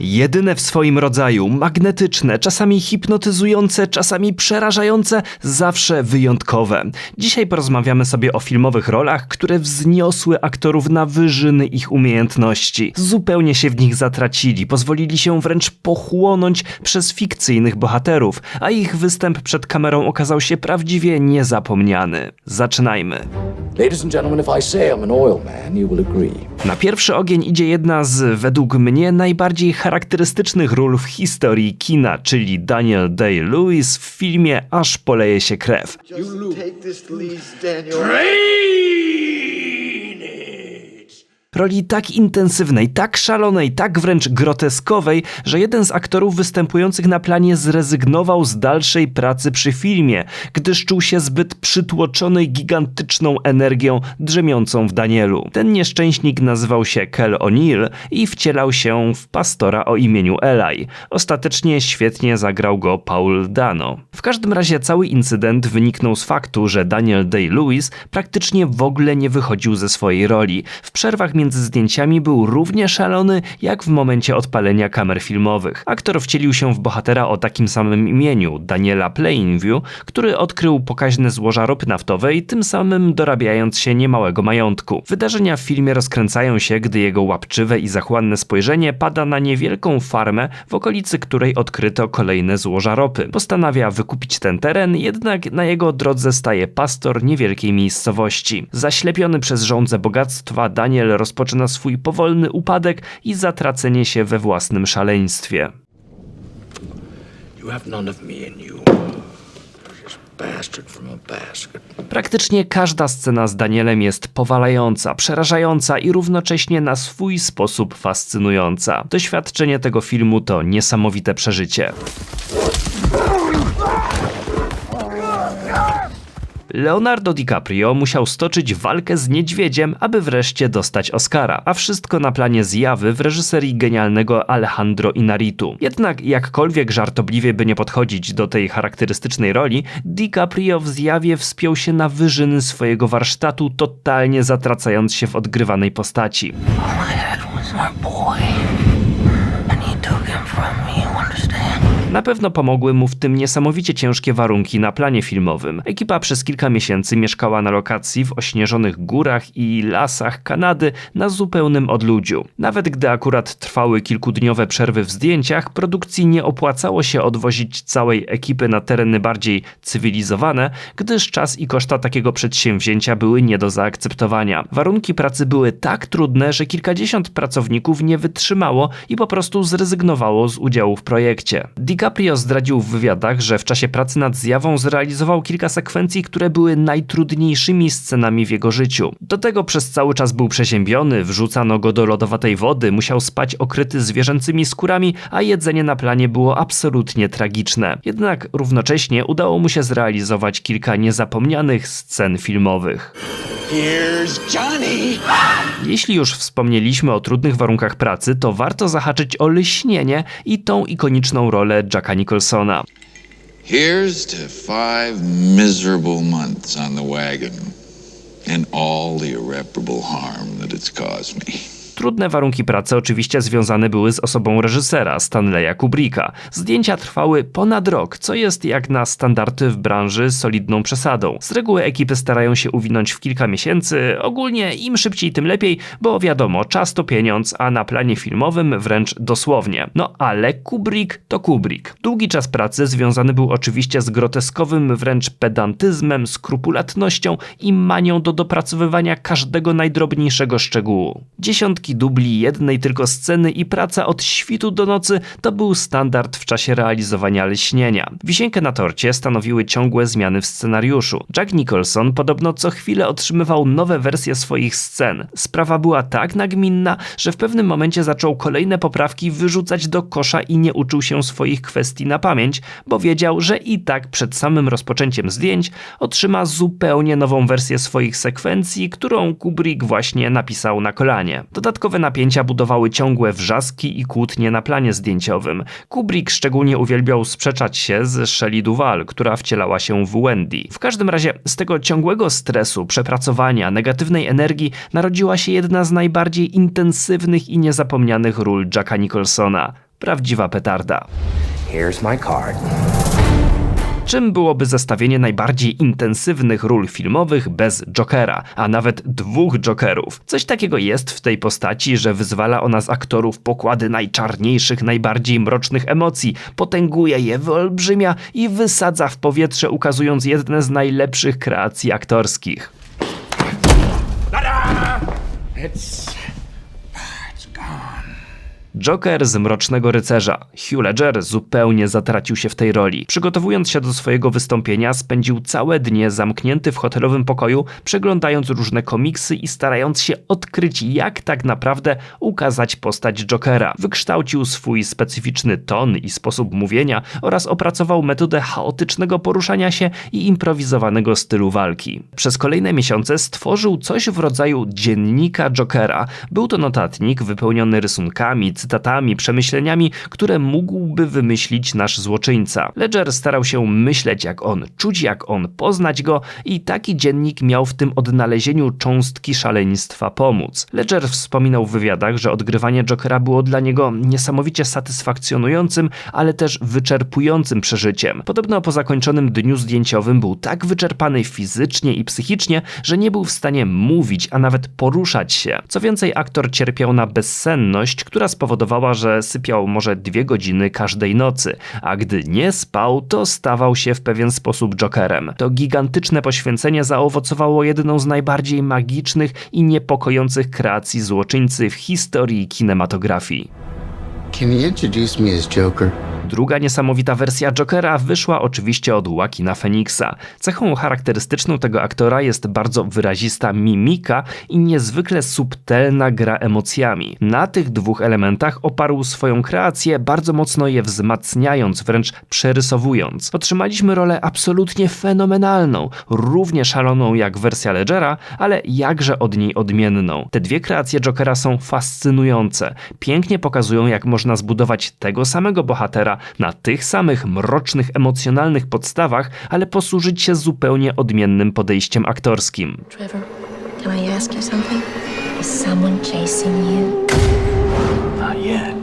Jedyne w swoim rodzaju, magnetyczne, czasami hipnotyzujące, czasami przerażające, zawsze wyjątkowe. Dzisiaj porozmawiamy sobie o filmowych rolach, które wzniosły aktorów na wyżyny ich umiejętności. Zupełnie się w nich zatracili, pozwolili się wręcz pochłonąć przez fikcyjnych bohaterów, a ich występ przed kamerą okazał się prawdziwie niezapomniany. Zaczynajmy. Na pierwszy ogień idzie jedna z, według mnie, najbardziej charakterystycznych ról w historii kina, czyli Daniel Day-Lewis w filmie Aż poleje się krew. Just take this, Daniel. Roli tak intensywnej, tak szalonej, tak wręcz groteskowej, że jeden z aktorów występujących na planie zrezygnował z dalszej pracy przy filmie, gdyż czuł się zbyt przytłoczony gigantyczną energią drzemiącą w Danielu. Ten nieszczęśnik nazywał się Kel O'Neill i wcielał się w pastora o imieniu Eli. Ostatecznie świetnie zagrał go Paul Dano. W każdym razie cały incydent wyniknął z faktu, że Daniel Day-Lewis praktycznie w ogóle nie wychodził ze swojej roli. W przerwach między zdjęciami był równie szalony, jak w momencie odpalenia kamer filmowych. Aktor wcielił się w bohatera o takim samym imieniu, Daniela Plainview, który odkrył pokaźne złoża ropy naftowej, tym samym dorabiając się niemałego majątku. Wydarzenia w filmie rozkręcają się, gdy jego łapczywe i zachłanne spojrzenie pada na niewielką farmę, w okolicy której odkryto kolejne złoża ropy. Postanawia wykupić ten teren, jednak na jego drodze staje pastor niewielkiej miejscowości. Zaślepiony przez żądzę bogactwa, Daniel rozpoczyna swój powolny upadek i zatracenie się we własnym szaleństwie. Praktycznie każda scena z Danielem jest powalająca, przerażająca i równocześnie na swój sposób fascynująca. Doświadczenie tego filmu to niesamowite przeżycie. Leonardo DiCaprio musiał stoczyć walkę z niedźwiedziem, aby wreszcie dostać Oscara, a wszystko na planie zjawy w reżyserii genialnego Alejandro Inarritu. Jednak jakkolwiek żartobliwie by nie podchodzić do tej charakterystycznej roli, DiCaprio w zjawie wspiął się na wyżyny swojego warsztatu, totalnie zatracając się w odgrywanej postaci. My dad was our boy, and he took him from? Na pewno pomogły mu w tym niesamowicie ciężkie warunki na planie filmowym. Ekipa przez kilka miesięcy mieszkała na lokacji w ośnieżonych górach i lasach Kanady na zupełnym odludziu. Nawet gdy akurat trwały kilkudniowe przerwy w zdjęciach, produkcji nie opłacało się odwozić całej ekipy na tereny bardziej cywilizowane, gdyż czas i koszta takiego przedsięwzięcia były nie do zaakceptowania. Warunki pracy były tak trudne, że kilkadziesiąt pracowników nie wytrzymało i po prostu zrezygnowało z udziału w projekcie. DiCaprio zdradził w wywiadach, że w czasie pracy nad zjawą zrealizował kilka sekwencji, które były najtrudniejszymi scenami w jego życiu. Do tego przez cały czas był przeziębiony, wrzucano go do lodowatej wody, musiał spać okryty zwierzęcymi skórami, a jedzenie na planie było absolutnie tragiczne. Jednak równocześnie udało mu się zrealizować kilka niezapomnianych scen filmowych. Jeśli już wspomnieliśmy o trudnych warunkach pracy, to warto zahaczyć o lśnienie i tą ikoniczną rolę Jacka Nicholsona. Here's to five miserable months on the wagon and all the irreparable harm that it's caused me. Trudne warunki pracy oczywiście związane były z osobą reżysera Stanleya Kubricka. Zdjęcia trwały ponad rok, co jest jak na standardy w branży solidną przesadą. Z reguły ekipy starają się uwinąć w kilka miesięcy, ogólnie im szybciej tym lepiej, bo wiadomo, czas to pieniądz, a na planie filmowym wręcz dosłownie. No ale Kubrick to Kubrick. Długi czas pracy związany był oczywiście z groteskowym wręcz pedantyzmem, skrupulatnością i manią do dopracowywania każdego najdrobniejszego szczegółu. Dziesiątki dubli jednej tylko sceny i praca od świtu do nocy to był standard w czasie realizowania lśnienia. Wisienkę na torcie stanowiły ciągłe zmiany w scenariuszu. Jack Nicholson podobno co chwilę otrzymywał nowe wersje swoich scen. Sprawa była tak nagminna, że w pewnym momencie zaczął kolejne poprawki wyrzucać do kosza i nie uczył się swoich kwestii na pamięć, bo wiedział, że i tak przed samym rozpoczęciem zdjęć otrzyma zupełnie nową wersję swoich sekwencji, którą Kubrick właśnie napisał na kolanie. Dodatkowo Dodatkowe napięcia budowały ciągłe wrzaski i kłótnie na planie zdjęciowym. Kubrick szczególnie uwielbiał sprzeczać się z Shelley Duvall, która wcielała się w Wendy. W każdym razie z tego ciągłego stresu, przepracowania, negatywnej energii narodziła się jedna z najbardziej intensywnych i niezapomnianych ról Jacka Nicholsona. Prawdziwa petarda. Here's my card. Czym byłoby zestawienie najbardziej intensywnych ról filmowych bez Jokera, a nawet dwóch Jokerów? Coś takiego jest w tej postaci, że wyzwala ona z aktorów pokłady najczarniejszych, najbardziej mrocznych emocji, potęguje je, wyolbrzymia i wysadza w powietrze, ukazując jedne z najlepszych kreacji aktorskich. It's. Joker z Mrocznego Rycerza. Hugh Ledger zupełnie zatracił się w tej roli. Przygotowując się do swojego wystąpienia, spędził całe dnie zamknięty w hotelowym pokoju, przeglądając różne komiksy i starając się odkryć, jak tak naprawdę ukazać postać Jokera. Wykształcił swój specyficzny ton i sposób mówienia oraz opracował metodę chaotycznego poruszania się i improwizowanego stylu walki. Przez kolejne miesiące stworzył coś w rodzaju dziennika Jokera. Był to notatnik wypełniony rysunkami, cytatami, przemyśleniami, które mógłby wymyślić nasz złoczyńca. Ledger starał się myśleć jak on, czuć jak on, poznać go i taki dziennik miał w tym odnalezieniu cząstki szaleństwa pomóc. Ledger wspominał w wywiadach, że odgrywanie Jokera było dla niego niesamowicie satysfakcjonującym, ale też wyczerpującym przeżyciem. Podobno po zakończonym dniu zdjęciowym był tak wyczerpany fizycznie i psychicznie, że nie był w stanie mówić, a nawet poruszać się. Co więcej, aktor cierpiał na bezsenność, która spowodowała, że sypiał może dwie godziny każdej nocy, a gdy nie spał, to stawał się w pewien sposób Jokerem. To gigantyczne poświęcenie zaowocowało jedną z najbardziej magicznych i niepokojących kreacji złoczyńcy w historii kinematografii. Can you introduce me as Joker? Druga niesamowita wersja Jokera wyszła oczywiście od Joaquina Phoenixa. Cechą charakterystyczną tego aktora jest bardzo wyrazista mimika i niezwykle subtelna gra emocjami. Na tych dwóch elementach oparł swoją kreację, bardzo mocno je wzmacniając, wręcz przerysowując. Otrzymaliśmy rolę absolutnie fenomenalną, równie szaloną jak wersja Ledgera, ale jakże od niej odmienną. Te dwie kreacje Jokera są fascynujące. Pięknie pokazują, jak można zbudować tego samego bohatera na tych samych mrocznych, emocjonalnych podstawach, ale posłużyć się zupełnie odmiennym podejściem aktorskim. Trevor, can I ask you something? Is someone chasing you? Not yet,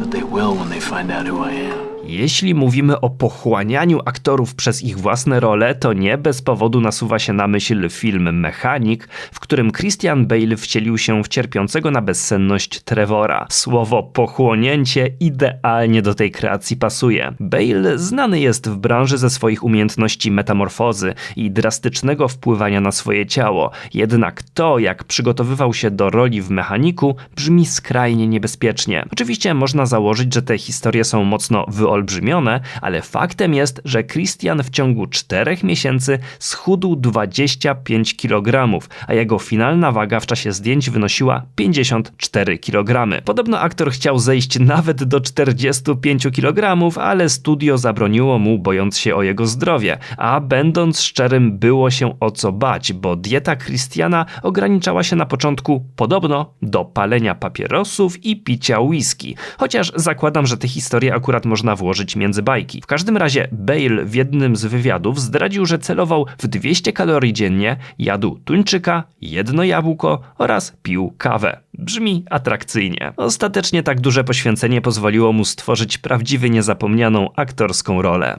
but they will when they find out who I am. Jeśli mówimy o pochłanianiu aktorów przez ich własne role, to nie bez powodu nasuwa się na myśl film Mechanik, w którym Christian Bale wcielił się w cierpiącego na bezsenność Trevora. Słowo pochłonięcie idealnie do tej kreacji pasuje. Bale znany jest w branży ze swoich umiejętności metamorfozy i drastycznego wpływania na swoje ciało, jednak to, jak przygotowywał się do roli w Mechaniku, brzmi skrajnie niebezpiecznie. Oczywiście można założyć, że te historie są mocno wyolbrzymione, ale faktem jest, że Christian w ciągu 4 miesięcy schudł 25 kg, a jego finalna waga w czasie zdjęć wynosiła 54 kg. Podobno aktor chciał zejść nawet do 45 kg, ale studio zabroniło mu, bojąc się o jego zdrowie. A będąc szczerym, było się o co bać, bo dieta Christiana ograniczała się na początku podobno do palenia papierosów i picia whisky. Chociaż zakładam, że te historie akurat można włożyć między bajki. W każdym razie Bale w jednym z wywiadów zdradził, że celował w 200 kalorii dziennie, jadł tuńczyka, jedno jabłko oraz pił kawę. Brzmi atrakcyjnie. Ostatecznie tak duże poświęcenie pozwoliło mu stworzyć prawdziwie niezapomnianą aktorską rolę.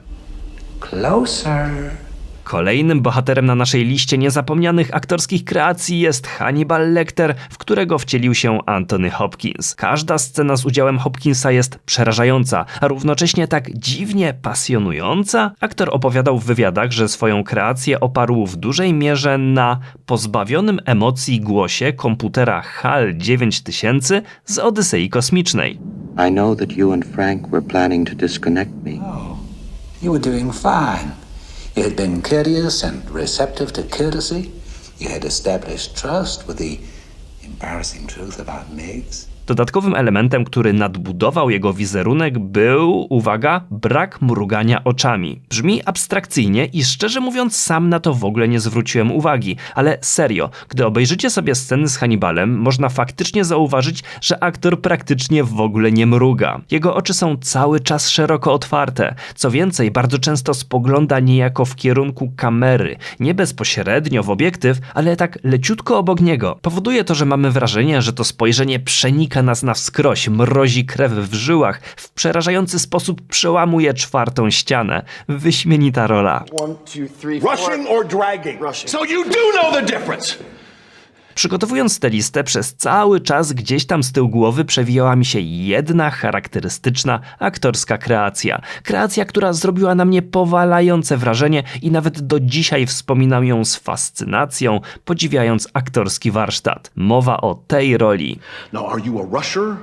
Closer. Kolejnym bohaterem na naszej liście niezapomnianych aktorskich kreacji jest Hannibal Lecter, w którego wcielił się Anthony Hopkins. Każda scena z udziałem Hopkinsa jest przerażająca, a równocześnie tak dziwnie pasjonująca. Aktor opowiadał w wywiadach, że swoją kreację oparł w dużej mierze na pozbawionym emocji głosie komputera HAL 9000 z Odysei Kosmicznej. I know that you and Frank were planning to disconnect me. You were doing fine. You had been courteous and receptive to courtesy. You had established trust with the embarrassing truth about Miggs. Dodatkowym elementem, który nadbudował jego wizerunek był, uwaga, brak mrugania oczami. Brzmi abstrakcyjnie i szczerze mówiąc sam na to w ogóle nie zwróciłem uwagi, ale serio, gdy obejrzycie sobie sceny z Hannibalem, można faktycznie zauważyć, że aktor praktycznie w ogóle nie mruga. Jego oczy są cały czas szeroko otwarte. Co więcej, bardzo często spogląda niejako w kierunku kamery, nie bezpośrednio w obiektyw, ale tak leciutko obok niego. Powoduje to, że mamy wrażenie, że to spojrzenie przenika nas na wskroś, mrozi krew w żyłach, w przerażający sposób przełamuje czwartą ścianę. Wyśmienita rola. Rushing or dragging? So you do know the difference! Przygotowując tę listę, przez cały czas gdzieś tam z tyłu głowy przewijała mi się jedna charakterystyczna aktorska kreacja. Kreacja, która zrobiła na mnie powalające wrażenie i nawet do dzisiaj wspominam ją z fascynacją, podziwiając aktorski warsztat. Mowa o tej roli. Now, are you a rusher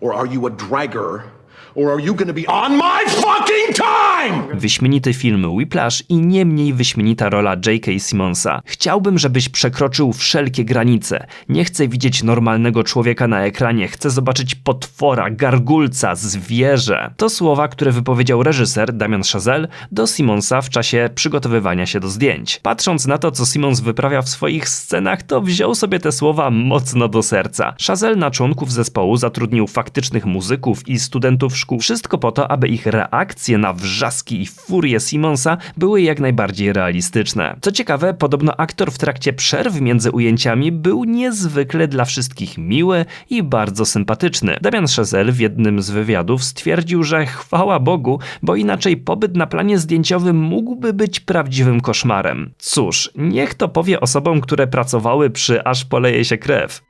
or are you a dragger? Or are you gonna be on my fucking time? Wyśmienity film Whiplash i nie mniej wyśmienita rola J.K. Simonsa. Chciałbym, żebyś przekroczył wszelkie granice. Nie chcę widzieć normalnego człowieka na ekranie, chcę zobaczyć potwora, gargulca, zwierzę. To słowa, które wypowiedział reżyser Damian Chazelle do Simonsa w czasie przygotowywania się do zdjęć. Patrząc na to, co Simons wyprawia w swoich scenach, to wziął sobie te słowa mocno do serca. Chazelle na członków zespołu zatrudnił faktycznych muzyków i studentów szkół. Wszystko po to, aby ich reakcje na wrzaski i furię Simonsa były jak najbardziej realistyczne. Co ciekawe, podobno aktor w trakcie przerw między ujęciami był niezwykle dla wszystkich miły i bardzo sympatyczny. Damian Chazelle w jednym z wywiadów stwierdził, że chwała Bogu, bo inaczej pobyt na planie zdjęciowym mógłby być prawdziwym koszmarem. Cóż, niech to powie osobom, które pracowały przy Aż poleje się krew.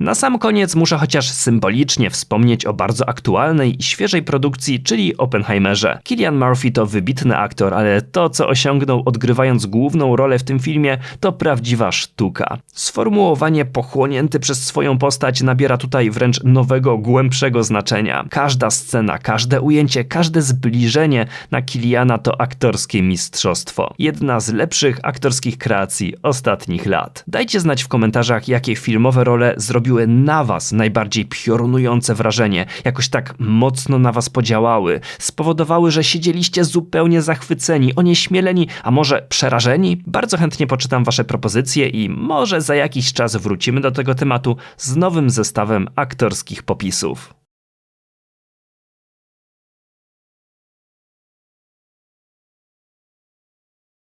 Na sam koniec muszę chociaż symbolicznie wspomnieć o bardzo aktualnej i świeżej produkcji, czyli Oppenheimerze. Killian Murphy to wybitny aktor, ale to, co osiągnął odgrywając główną rolę w tym filmie, to prawdziwa sztuka. Sformułowanie pochłonięty przez swoją postać nabiera tutaj wręcz nowego, głębszego znaczenia. Każda scena, każde ujęcie, każde zbliżenie na Kiliana to aktorskie mistrzostwo. Jedna z lepszych aktorskich kreacji ostatnich lat. Dajcie znać w komentarzach, jakie filmowe role zrobiły na was najbardziej piorunujące wrażenie, jakoś tak mocno na was podziałały, spowodowały, że siedzieliście zupełnie zachwyceni, onieśmieleni, a może przerażeni? Bardzo chętnie poczytam wasze propozycje i może za jakiś czas wrócimy do tego tematu z nowym zestawem aktorskich popisów.